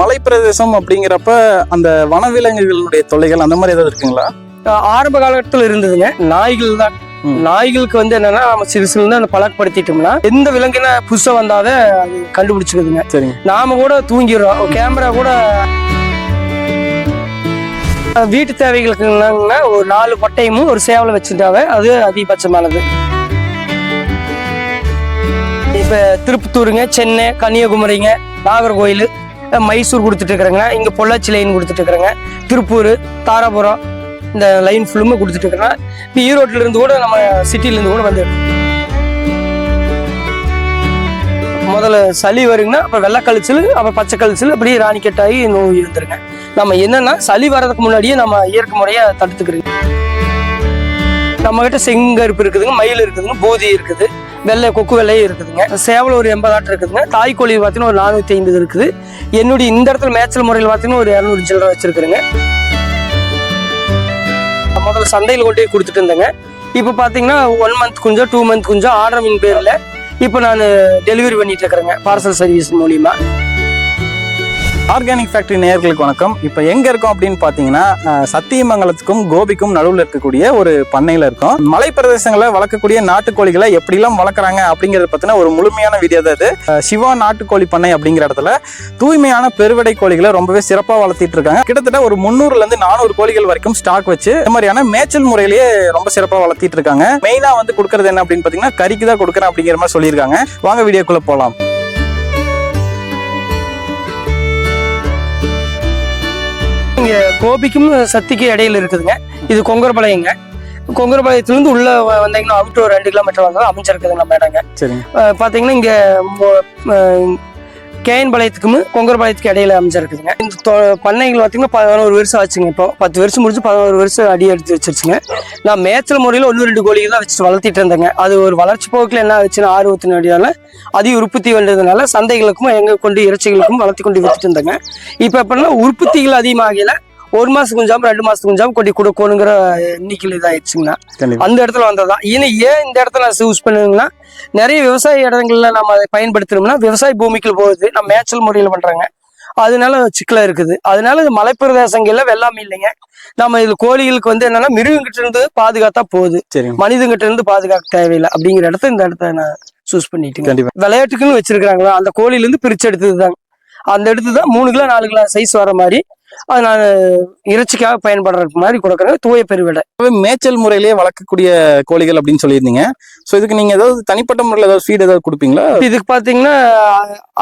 மலை பிரதேசம் அப்படிங்கிறப்ப அந்த வனவிலங்குகளுடைய தொல்லைகள் அந்த மாதிரி ஏதாவது இருக்குங்களா? ஆரம்ப காலகட்டத்தில் இருந்ததுங்க. நாய்கள் தான். நாய்களுக்கு வந்து என்னன்னா நம்ம சிறுசுல இருந்து அந்த பழக்கப்படுத்திட்டோம்னா எந்த விலங்குன புதுசா வந்தாவே அது கண்டுபிடிச்சுக்குதுங்க சரிங்க. நாம கூட தூங்கிடுறோம். கேமரா கூட வீட்டு தேவைகளுக்கு என்னங்கன்னா ஒரு நாலு பட்டையும் ஒரு சேவலை வச்சுட்டாவே அது அதிகபட்சமானது. இப்ப திருப்பத்தூருங்க சென்னை கன்னியாகுமரிங்க நாகர்கோயில். மைசூர் கொடுத்துட்டு இருக்கிறேங்க பொள்ளாச்சி லைன் கொடுத்துட்டு இருக்கிறேங்க திருப்பூர் தாராபுரம் இந்த லைன் ஃபுல்லுமே கொடுத்துட்ருக்குறேன் இப்போ ஈரோட்ல இருந்து கூட நம்ம சிட்டிலேருந்து கூட வந்து முதல்ல சளி வருங்கன்னா அப்புறம் வெள்ளை கழிச்சல் அப்புறம் பச்சை கழிச்சல் அப்படியே ராணிக்கட்டாகி நோய் இருந்துருங்க நம்ம என்னன்னா சளி வர்றதுக்கு முன்னாடியே நம்ம இயற்கை முறையை தடுத்துக்கிறோம் நம்ம கிட்ட செங்கருப்பு இருக்குதுங்க மயில் இருக்குதுங்க பூதி இருக்குது. வெள்ளை கொக்கு வெள்ளையும் இருக்குதுங்க. சேவல் ஒரு எண்பது ஆட்டு இருக்குதுங்க. தாய்க்கோழி பார்த்தீங்கன்னா ஒரு நானூற்றி ஐம்பது இருக்குது. என்னுடைய இந்த இடத்துல மேய்ச்சல் முறையில் பார்த்தீங்கன்னா ஒரு இரநூறு சில்லறை வச்சுருக்குறேங்க. முதல்ல சந்தையில் கொண்டு போய் கொடுத்துட்டு இருந்தேங்க. இப்போ பார்த்தீங்கன்னா ஒன் மந்த் குஞ்சோ டூ மந்த் குஞ்சோ ஆர்டர் மீன் பேரில் இப்போ நான் டெலிவரி பண்ணிட்டு இருக்கிறேங்க பார்சல் சர்வீஸ் மூலியமாக ஆர்கானிக் ஃபேக்டரி நேயர்களுக்கு வணக்கம். இப்போ எங்க இருக்கோம் அப்படின்னு பார்த்தீங்கன்னா சத்தியமங்கலத்துக்கும் கோபிக்கும் நடுவில் இருக்கக்கூடிய ஒரு பண்ணையில இருக்கும். மலை பிரதேசங்களில் வளர்க்கக்கூடிய நாட்டுக்கோழிகளை எப்படிலாம் வளர்க்குறாங்க அப்படிங்கிறத பத்தின ஒரு முழுமையான வீடியோ தான் இது. சிவா நாட்டுக்கோழி பண்ணை அப்படிங்கிற இடத்துல தூய்மையான பெருவடை கோழிகளை ரொம்பவே சிறப்பாக வளர்த்திட்டு இருக்காங்க. கிட்டத்தட்ட ஒரு முந்நூறுலேருந்து நானூறு கோழிகள் வரைக்கும் ஸ்டாக் வச்சு இந்த மாதிரியான மேய்ச்சல் முறையிலேயே ரொம்ப சிறப்பாக வளர்த்திட்டு இருக்காங்க. மெயினா வந்து கொடுக்கறது என்ன அப்படின்னு பார்த்தீங்கன்னா கறிக்கு தான் கொடுக்குறேன் அப்படிங்கிற மாதிரி சொல்லியிருக்காங்க. வாங்க வீடியோக்குள்ள போகலாம் இங்கே கோபிக்கும் சத்திக்கு இடையில இருக்குதுங்க. இது கொங்கர்பாளையங்க. கொங்கர்பாளையத்துலேருந்து உள்ள வந்தீங்கன்னா அவுட் ஒரு ரெண்டு கிலோமீட்டர் வந்தாலும் அமைச்சிருக்குது நம்ம இடங்க அஹ் பார்த்தீங்கன்னா இங்கே கேஎன் பாளையத்துக்கும் கொங்கர்பாளையத்துக்கு இடையில அமைஞ்சிருக்குதுங்க. இந்த தொ- பண்ணைகள் பார்த்தீங்கன்னா பதினோரு வருஷம் ஆச்சுங்க இப்போ. பத்து வருஷம் முடிஞ்சு பதினோரு வருஷம் அடி எடுத்து வச்சிருச்சுங்க. நான் மேய்ச்சல் முறையில் ஒன்று ரெண்டு கோழிகள் தான் வச்சு வளர்த்திட்டு இருந்தேங்க. அது ஒரு வளர்ச்சி போக்கில் என்ன ஆச்சுன்னா ஆர்வத்தின் அடியால் அதிக உற்பத்தி வந்ததுனால சந்தைகளுக்கும் எங்கே கொண்டு இறைச்சிகளுக்கும் வளர்த்தி கொண்டு வித்துட்டு இருந்தேங்க. இப்போ எப்படின்னா உற்பத்திகள் அதிகமாகல. ஒரு மாசம் குஞ்சாம ரெண்டு மாசத்துக்கு குஞ்சாம கொட்டி கொடுக்கணுங்கிற எண்ணிக்கையில் இதாயிடுச்சுங்கண்ணா. அந்த இடத்துல வந்ததுதான். ஏன்னா ஏன் இந்த இடத்துல நான் யூஸ் பண்ணுங்கன்னா நிறைய விவசாய இடங்கள்ல நம்ம அதை பயன்படுத்துறோம்னா விவசாய பூமிக்குள்ள போகுது. நம்ம மேய்ச்சல் முறையில் பண்றாங்க. அதனால சிக்கலா இருக்குது. அதனால இது மலைப்பிரதேசங்கள்ல வெள்ளாமை இல்லைங்க. நம்ம இது கோழிகளுக்கு வந்து என்னன்னா மிருகங்கிட்ட இருந்து பாதுகாத்தா போகுது. மனிதங்கிட்ட இருந்து பாதுகாக்க தேவையில்லை. அப்படிங்கிற இடத்த இந்த இடத்த நான் சூஸ் கண்டிப்பா. விளையாட்டுக்குன்னு வச்சிருக்காங்களா அந்த கோழில இருந்து பிரிச்சு எடுத்ததுதாங்க. அந்த இடத்து தான் மூணு கிலோ நாலு கிலோ சைஸ் வர மாதிரி அது நான் இறைச்சிக்காக பயன்படுற மாதிரி கொடுக்குறேன் தூய பெருவிடை. மேய்ச்சல் முறையிலேயே வளர்க்கக்கூடிய கோழிகள் அப்படின்னு சொல்லியிருந்தீங்க. ஸோ இதுக்கு நீங்க ஏதாவது தனிப்பட்ட முறையில் ஏதாவது ஃபீட் ஏதாவது கொடுப்பீங்களா? இதுக்கு பாத்தீங்கன்னா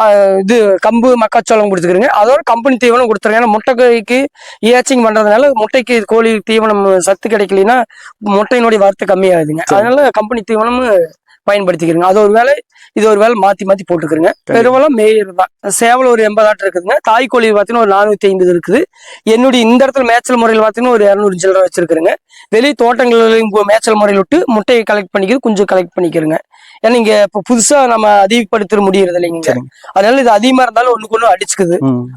அஹ், இது கம்பு மக்காச்சோளம் கொடுத்துக்கிறேங்க. அதோட கம்பெனி தீவனம் கொடுத்துருங்க ஏன்னா முட்டைக்கு ஏச்சிங் பண்றதுனால முட்டைக்கு கோழி தீவனம் சத்து கிடைக்கலனா முட்டையினுடைய வரத்து கம்மியாகுதுங்க. அதனால கம்பெனி தீவனம் பயன்படுத்திக்கிறேங்க. அது ஒரு வேலை இது ஒரு வேலை மாத்தி மாத்தி போட்டுக்கிறேங்க. பெருவளம் மேயர் தான். சேவல் ஒரு எண்பது ஆட்டு இருக்குதுங்க. தாய்க்கோழி பார்த்தீங்கன்னா ஒரு நானூத்தி ஐம்பது இருக்குது. என்னுடைய இந்த இடத்துல மேய்ச்சல் முறையில் பார்த்தீங்கன்னா ஒரு இரநூறு சில்லறை வச்சிருக்கிறேங்க. வெளி தோட்டங்கள்லையும் போ- மேய்ச்சல் முறையில் விட்டு முட்டையை கலெக்ட் பண்ணிக்கிறது குஞ்சு கலெக்ட் பண்ணிக்கிறேங்க. ஏன்னா இங்க இப்போ புதுசா நம்ம அதிகப்படுத்த முடியறது இல்லைங்க. அதனால இது அதிகமா இருந்தாலும் ஒண்ணுக்கு ஒண்ணு அடிச்சுக்குது.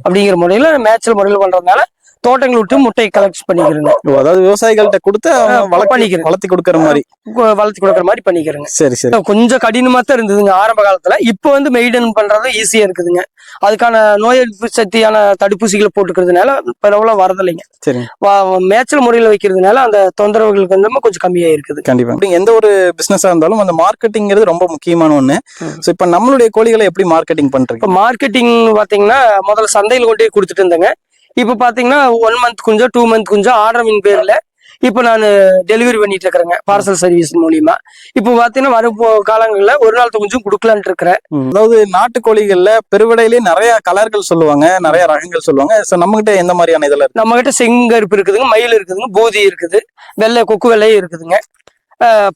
அப்படிங்கிற முறையில மேய்ச்சல் முறையில் பண்றதுனால தோட்டங்கள் விட்டு முட்டையை கலெக்ட் பண்ணிக்கிறேங்க. அதாவது விவசாயிகள்கிட்ட கொடுத்து வளர்த்தி பண்ணிக்கிறேன். வளர்த்தி கொடுக்கற மாதிரி. வளர்த்தி கொடுக்குற மாதிரி பண்ணிக்கிறேங்க. சரி சரி. கொஞ்சம் கடினமா தான் இருந்ததுங்க ஆரம்ப காலத்துல. இப்போ வந்து மெயின்டைன் பண்றது ஈஸியா இருக்குதுங்க. அதுக்கான நோய் எதிர்ப்பு சக்தியான தடுப்பூசிகளை போட்டுக்கிறதுனால பரவலாம் வரதில்லைங்க. வா- மேய்ச்சல் முறையில் வைக்கிறதுனால அந்த தொந்தரவுகள் வந்து கொஞ்சம் கம்மியா இருக்குது கண்டிப்பா. அப்படி எந்த ஒரு பிசினஸா இருந்தாலும் அந்த மார்க்கெட்டிங்கிறது ரொம்ப முக்கியமான ஒண்ணு. ம். ஸோ இப்போ நம்மளுடைய கோழிகளை எப்படி மார்க்கெட்டிங் பண்றீங்க? இப்போ மார்க்கெட்டிங் பாத்தீங்கன்னா முதல்ல சந்தையில் கொண்டு கொடுத்துட்டு இருந்தேங்க. இப்போ பாத்தீங்கன்னா ஒன் மந்த் குஞ்சம் டூ மந்த் குஞ்சம் ஆர்டர் மின் பேர்ல இப்போ நான் டெலிவரி பண்ணிட்டு இருக்கிறேங்க பார்சல் சர்வீஸ் மூலியமா. இப்போ பாத்தீங்கன்னா வரும் காலங்கள்ல ஒரு நாள் குஞ்சும் கொடுக்கலான்ட்டு இருக்கிறேன். அதாவது நாட்டுக்கோழிகள்ல பெருவிடையிலேயே நிறைய கலர்கள் சொல்லுவாங்க நிறைய ரகங்கள் சொல்லுவாங்க. ஸோ நம்ம கிட்ட எந்த மாதிரியான இதெல்லாம் இருக்கு? நம்ம கிட்ட செங்கருப்பு இருக்குதுங்க மயில் இருக்குதுங்க பூதி இருக்குது வெள்ளை கொக்கு வெள்ளையும் இருக்குதுங்க.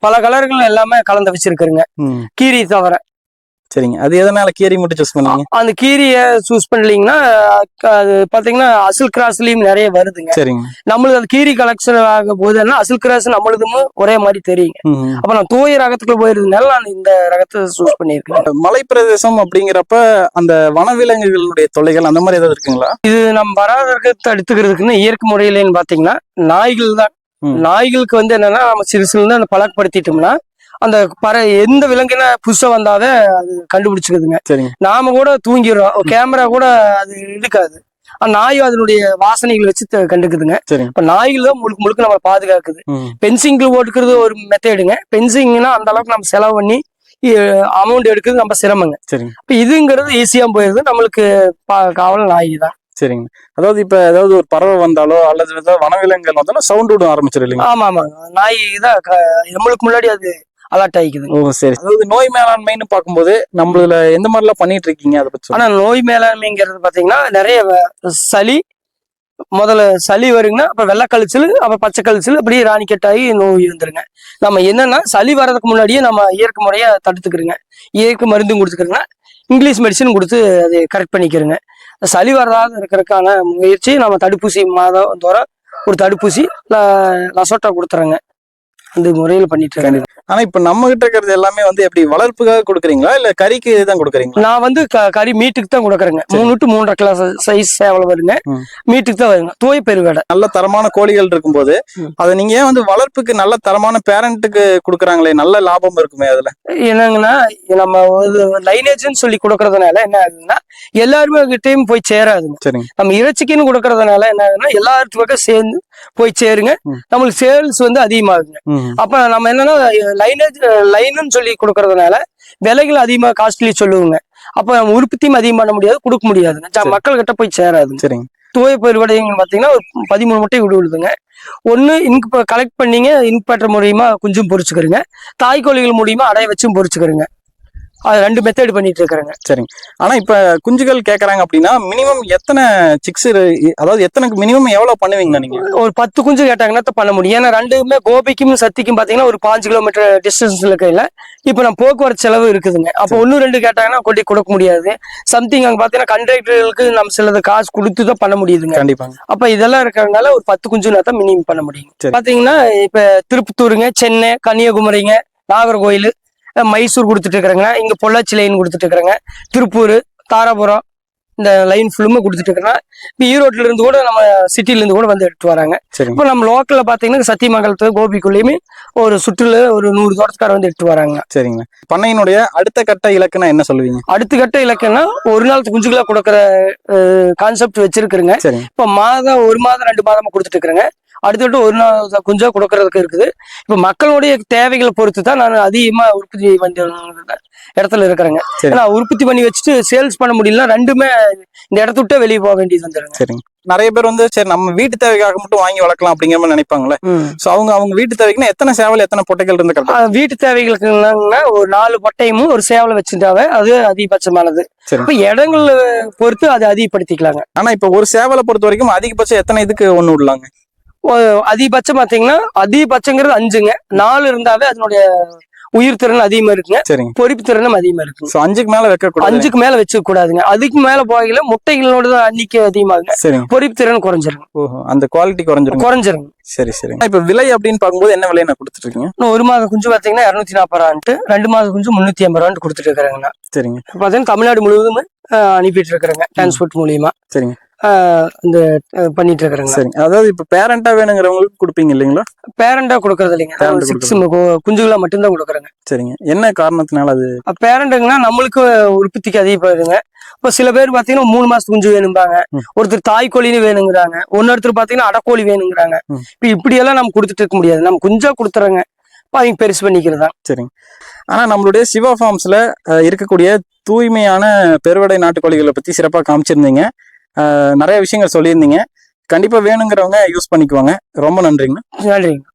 பல கலர்கள் எல்லாமே கலந்து வச்சிருக்கிறேங்க. கீரி தவிர. சரிங்க. அது எதனால கீரி மட்டும் சூஸ் பண்ணீங்க? அந்த கீரியை சூஸ் பண்ணலீங்கன்னா அது பாத்தீங்கன்னா அசல் கிராஸ்லயும் நிறைய வருதுங்க. சரிங்க. நம்மளுக்கு அது கீரி கலெக்ஷன் ஆகும் போதுன்னா அசல் கிராஸ் நம்மளுதும் ஒரே மாதிரி தெரியுங்க. அப்ப நான் தூய ரகத்துக்குள்ள போயிருந்தனால நான் இந்த ரகத்தை சூஸ் பண்ணியிருக்கேன். மலை பிரதேசம் அப்படிங்கிறப்ப அந்த வனவிலங்குகளுடைய தொல்லைகள் அந்த மாதிரி ஏதாவது இருக்குங்களா? இது நம்ம வராத ரகத்தை எடுத்துக்கிறதுக்குன்னு இயற்கை முறையிலன்னு பாத்தீங்கன்னா நாய்கள் தான். நாய்களுக்கு வந்து என்னன்னா நம்ம சிறுசுல இருந்து அந்த பழக்கப்படுத்திட்டோம்னா அந்த பற எந்த விலங்குன புதுசா வந்தாவே அது கண்டுபிடிச்சுக்குதுங்க. சரிங்க. நாம கூட தூங்கிடுறோம். கேமரா கூட அது எடுக்காது நாயும் அதனுடைய வாசனைகள் வச்சு கண்டுக்குதுங்க. இப்ப நாய்கள் தான் முழுக்க முழுக்க நம்மளை பாதுகாக்குது. ம். பென்சிங்ல ஓட்டுக்கிறது ஒரு மெத்தேடுங்க பென்சிங்னா அந்த அளவுக்கு நம்ம செலவு பண்ணி அமௌண்ட் எடுக்கிறது நம்ம சிரமங்க. இப்ப இதுங்கிறது ஈஸியா போயிருது. நம்மளுக்கு காவல் நாய் தான். சரிங்க. அதாவது இப்ப ஏதாவது ஒரு பறவை வந்தாலோ அல்லது வனவிலங்குகள் வந்தாலும் சவுண்ட் விட ஆரம்பிச்சிடும் இல்லைங்களா? ஆமா ஆமாங்க நாய் தான் நம்மளுக்கு முன்னாடி அது அலர்ட் ஆயிக்குதுங்க. ஓ சரி. அதாவது நோய் மேலாண்மைன்னு பார்க்கும்போது நம்மள எந்த மாதிரிலாம் பண்ணிட்டு இருக்கீங்க அதை பத்தி ஆனா நோய் மேலாண்மைங்கிறது பாத்தீங்கன்னா நிறைய சளி முதல்ல சளி வருங்கன்னா அப்புறம் வெள்ளை கழிச்சல் அப்புறம் பச்சை கழிச்சல் அப்படியே ராணிக்கட்டாகி நோய் வந்துருங்க. நம்ம என்னன்னா சளி வர்றதுக்கு முன்னாடியே நம்ம இயற்கை முறையா தடுத்துக்கிறோங்க. இயற்கை மருந்தும் கொடுத்துக்கிறோங்க. இங்கிலீஷ் மெடிசன் கொடுத்து அதை கரெக்ட் பண்ணிக்கிறோங்க. சளி வராத இருக்கிறதுக்கான முயற்சி நம்ம தடுப்பூசி மாதம் தோறும் ஒரு தடுப்பூசி லசோட்டா கொடுத்துறோங்க. அந்த முறையில் பண்ணிட்டு இருக்கேன். ஆனா இப்ப நம்ம கிட்ட இருக்கிறது எல்லாமே வந்து எப்படி வளர்ப்புக்காக கொடுக்குறீங்களா? இல்ல கறிக்கு தான் கொடுக்குறீங்களா? நான் வந்து கறி மீட்டுக்கு தான் கொடுக்குறேங்க. மூணு டு மூன்றரை கிளாஸ் சைஸ் சேவல வருங்க. மீட்டுக்கு தான் வருங்க. தூய பெருவேடை நல்ல தரமான கோழிகள் இருக்கும்போது. அதை நீங்க ஏன் வந்து வளர்ப்புக்கு நல்ல தரமான பேரண்ட்டுக்கு கொடுக்குறாங்களே? நல்ல லாபம் இருக்குமே அதுல. என்னங்கன்னா நம்ம லைனேஜ்னு சொல்லி கொடுக்கறதுனால என்ன ஆகுதுன்னா எல்லாருமே கிட்டயும் போய் சேராதுங்க. நம்ம இறைச்சிக்குன்னு கொடுக்கறதுனால என்ன ஆகுதுன்னா எல்லாத்து பக்கம் சேர்ந்து போய் சேருங்க. நம்மளுக்கு சேல்ஸ் வந்து அதிகமாகுங்க அப்ப நம்ம என்னன்னா லைனேஜ் லைனுன்னு சொல்லி கொடுக்கறதுனால விலைகள் அதிகமா காஸ்ட்லி சொல்லுவோங்க. அப்ப நம்ம உற்பத்தியும் அதிகம் பண்ண முடியாது கொடுக்க முடியாதுங்க. மக்கள் கிட்ட போய் சேராதுங்க. சரிங்க. தூய பெருவடைங்க பாத்தீங்கன்னா ஒரு பதிமூணு முட்டை விடு விடுதுங்க ஒண்ணு இங்கு கலெக்ட் பண்ணீங்க இன்பேட்டர் மூலியமா குஞ்சும் பொரிச்சுக்கிறேங்க தாய்க்கோழிகள் மூலியமா அடைய வச்சும் பொரிச்சுக்கிறேங்க அது ரெண்டு மெத்தட் பண்ணிட்டு இருக்கிறேங்க சரிங்க. ஆனா இப்ப குஞ்சுகள் கேக்குறாங்க அப்படின்னா மினிமம் எத்தனை சிக்ஸ் அதாவது எத்தனை மினிமம் எவ்வளவு பண்ணுவீங்க நீங்க? ஒரு பத்து குஞ்சு கேட்டாங்கன்னா பண்ண முடியும். ஏன்னா ரெண்டுமே கோபிக்கும் சத்திக்கும் பாத்தீங்கன்னா ஒரு பாஞ்சு கிலோமீட்டர் டிஸ்டன்ஸ்ல இருக்கையில இப்ப நம்ம போக்குவரத்து செலவு இருக்குதுங்க. அப்போ ஒன்னு ரெண்டு கேட்டாங்கன்னா கொட்டி கொடுக்க முடியாது. சம்திங் அங்க பாத்தீங்கன்னா கண்ட்ராக்டர்களுக்கு நம்ம சிலது காசு கொடுத்து தான் பண்ண முடியுதுங்க. கண்டிப்பாங்க. அப்ப இதெல்லாம் இருக்கிறதுனால ஒரு பத்து குஞ்சுனா தான் மினிமம் பண்ண முடியும். சரி. பாத்தீங்கன்னா இப்ப திருப்பத்தூருங்க சென்னை கன்னியாகுமரிங்க நாகர்கோயில் மைசூர் கொடுத்துட்டு இருக்கிறேங்க இங்க பொள்ளாச்சி லைன் கொடுத்துட்டு இருக்கிறேங்க திருப்பூர் தாராபுரம் இந்த லைன் ஃபுல்லுமே கொடுத்துட்டு இப்போ ஈரோட்ல இருந்து கூட நம்ம சிட்டில இருந்து கூட வந்து எடுத்து வராங்க. இப்போ நம்ம லோக்கல்ல பாத்தீங்கன்னா சத்தியமங்கலத்து கோபிக்குள்ளேயுமே ஒரு சுற்றுல ஒரு நூறு தோட்டத்துக்கார வந்து எடுத்து வராங்க. சரிங்க. பண்ணையினுடைய அடுத்த கட்ட இலக்குன்னா என்ன சொல்லுவீங்க? அடுத்த கட்ட இலக்கணா ஒரு நாள் குஞ்சுகளா கொடுக்குற கான்செப்ட் வச்சிருக்கிறேங்க. இப்போ மாதம் ஒரு மாதம் ரெண்டு மாதமா கொடுத்துட்டு இருக்கிறேங்க அடுத்தடுத்து ஒரு நாள் குஞ்சா கொடுக்கறதுக்கு இருக்குது. இப்போ மக்களுடைய தேவைகளை பொறுத்து தான் நான் அதிகமா உற்பத்தி பண்ணி இடத்துல இருக்கிறேங்க. ஏன்னா உற்பத்தி பண்ணி வச்சுட்டு சேல்ஸ் பண்ண முடியலன்னா ரெண்டுமே இந்த இடத்த விட்டு வெளியே போக வேண்டியது வந்துருங்க. சரிங்க. நிறைய பேர் வந்து சரி நம்ம வீட்டு தேவைக்காக மட்டும் வாங்கி வளர்க்கலாம் அப்படிங்கிற மாதிரி நினைப்பாங்களே. சோ அவங்க அவங்க வீட்டு தேவைக்குன்னா எத்தனை சேவல் எத்தனை பொட்டைகள் இருந்து கரெக்டா? ஆஹ் வீட்டு தேவைகளுக்குன்னா ஒரு நாலு பொட்டையும் ஒரு சேவலை வச்சுட்டாவே அது அதிகபட்சமானது. இப்ப இடங்கள்ல பொறுத்து அதை அதிகப்படுத்திக்கலாங்க. ஆனா இப்ப ஒரு சேவலை பொறுத்த வரைக்கும் அதிகபட்சம் எத்தனை இதுக்கு ஒண்ணு விடலாங்க? அதிகபட்சம் பாத்தீங்கன்னா அதிகபட்சங்கிறது அஞ்சுங்க. நாலு இருந்தாவே அதனுடைய உயிர் திறன் அதிகமா இருக்குங்க. சரிங்க. பொறிப்பு திறனும் அதிகமா இருக்குங்க. சோ அஞ்சுக்கு மேல வைக்க கூடாது அஞ்சுக்கு மேல வச்சுக்க கூடாதுங்க அதுக்கு மேல போகையில முட்டைகளோட தான் எண்ணிக்கை அதிகமாகுங்க. சரிங்க. பொறிப்பு திறன் குறைஞ்சிருங்க. ஓஹோ அந்த குவாலிட்டி குறைஞ்சிருங்க. குறைஞ்சிருங்க. சரி சரி இப்ப விலை அப்படின்னு பார்க்கும்போது என்ன விலை நான் கொடுத்துட்டு இருக்கீங்க இன்னும் ஒரு மாதம் குஞ்சு பாத்தீங்கன்னா இருநூத்தி நாற்பது ரூபான்ட்டு ரெண்டு மாதம் குஞ்சு முன்னூத்தி ஐம்பது ரூபான்ட்டு கொடுத்துட்டு இருக்கிறேங்கண்ணா சரிங்க பாத்தீங்கன்னா தமிழ்நாடு முழுவதும் அனுப்பிட்டு இருக்கிறேங்க டிரான்ஸ்போர்ட் மூலியமா. சரிங்க. இந்த பண்ணிட்டு இருக்கிறேங்க சரிங்க. அதாவது இப்ப பேரண்டா வேணுங்கிறவங்களுக்கு கொடுப்பீங்க இல்லைங்களா? பேரண்டா கொடுக்கறது இல்லைங்க. சிக்ஸ் குஞ்சுகளா மட்டும்தான் கொடுக்குறேங்க. சரிங்க. என்ன காரணத்தினால அது? பேரண்ட்டுங்கன்னா நம்மளுக்கு உற்பத்திக்கு அதிகப்படுதுங்க. இப்போ சில பேர் பாத்தீங்கன்னா மூணு மாசத்து குஞ்சு வேணும்பாங்க. ஒருத்தர் தாய்க்கோழின்னு வேணுங்கிறாங்க. ஒன்னொருத்தர் பாத்தீங்கன்னா அடக்கோழி வேணுங்கிறாங்க. இப்போ இப்படி எல்லாம் நம்ம கொடுத்துட்டு இருக்க முடியாது. நம்ம குஞ்சா கொடுத்துறோங்க. அவங்க பெருசு பண்ணிக்கிறதா. சரிங்க. ஆனா நம்மளுடைய சிவா ஃபார்ம்ஸ்ல இருக்கக்கூடிய தூய்மையான பெருவடை நாட்டுக்கோழிகளை பத்தி சிறப்பா காமிச்சிருந்தீங்க. நிறைய விஷயங்கள் சொல்லியிருந்தீங்க. கண்டிப்பாக வேணுங்கிறவங்க யூஸ் பண்ணிக்குவாங்க. ரொம்ப நன்றிங்கண்ணா. நன்றிங்க.